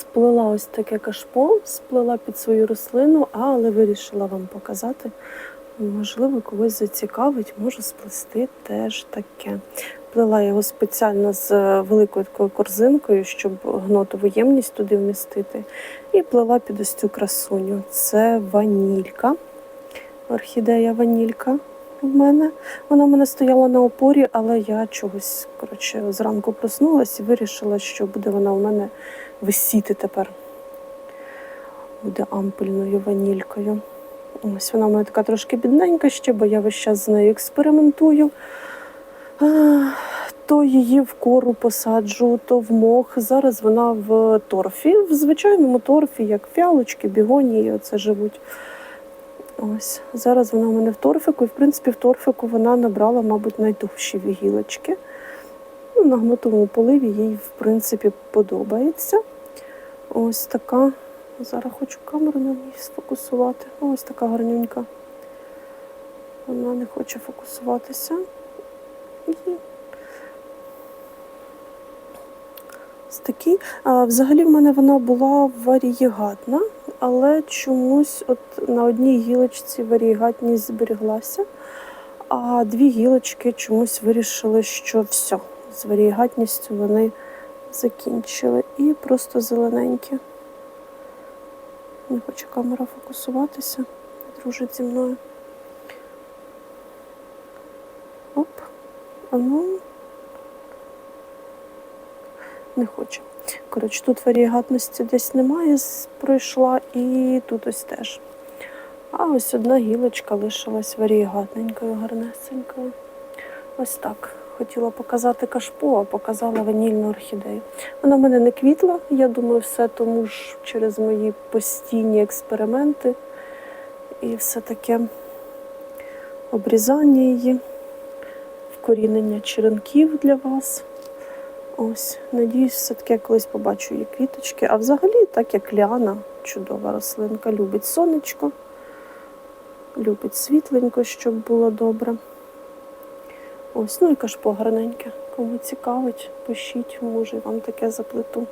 Сплела ось таке кашпо, сплела під свою рослину, але вирішила вам показати. Можливо, когось зацікавить, можу сплести теж таке. Плела його спеціально з е, великою такою корзинкою, щоб гнотову ємність туди вмістити. І плела під ось цю красуню. Це ванілька. Орхідея ванілька в мене. Вона в мене стояла на опорі, але я чогось коротше, зранку проснулася і вирішила, що буде вона у мене висіти тепер. Буде ампельною ванількою. Ось вона в мене така трошки бідненька ще, бо я весь час з нею експериментую. То її в кору посаджу, то в мох. Зараз вона в торфі, в звичайному торфі, як фіалочки, бігонії, оце живуть. Ось зараз вона у мене в торфику, і в принципі в торфику вона набрала, мабуть, найдовші гілочки. Ну, на гнутовому поливі їй, в принципі, подобається. Ось така. Зараз хочу камеру на ній сфокусувати. Ось така гарненька. Вона не хоче фокусуватися. Ось такі. А, взагалі в мене вона була варієгатна, але чомусь от на одній гілочці варієгатність зберіглася, а дві гілочки чомусь вирішили, що все, з варієгатністю вони закінчили. І просто зелененькі. Не хоче камера фокусуватися, дружить зі мною. Оп. А ну. Не хоче. Коротше, тут варієгатності десь немає, пройшла, і тут ось теж. А ось одна гілочка лишилась варієгатненькою, гарнесенькою. Ось так. Хотіла показати кашпо, а показала ванільну орхідею. Вона в мене не квітла, я думаю, все тому ж через мої постійні експерименти і все таке обрізання її, вкорінення черенків для вас. Ось, надіюсь, все-таки я колись побачу її квіточки. А взагалі, так як Ліана, чудова рослинка, любить сонечко, любить світленько, щоб було добре. Ось, ну і кашпо гарненьке. Кому цікавить, пишіть, може, вам таке заплету.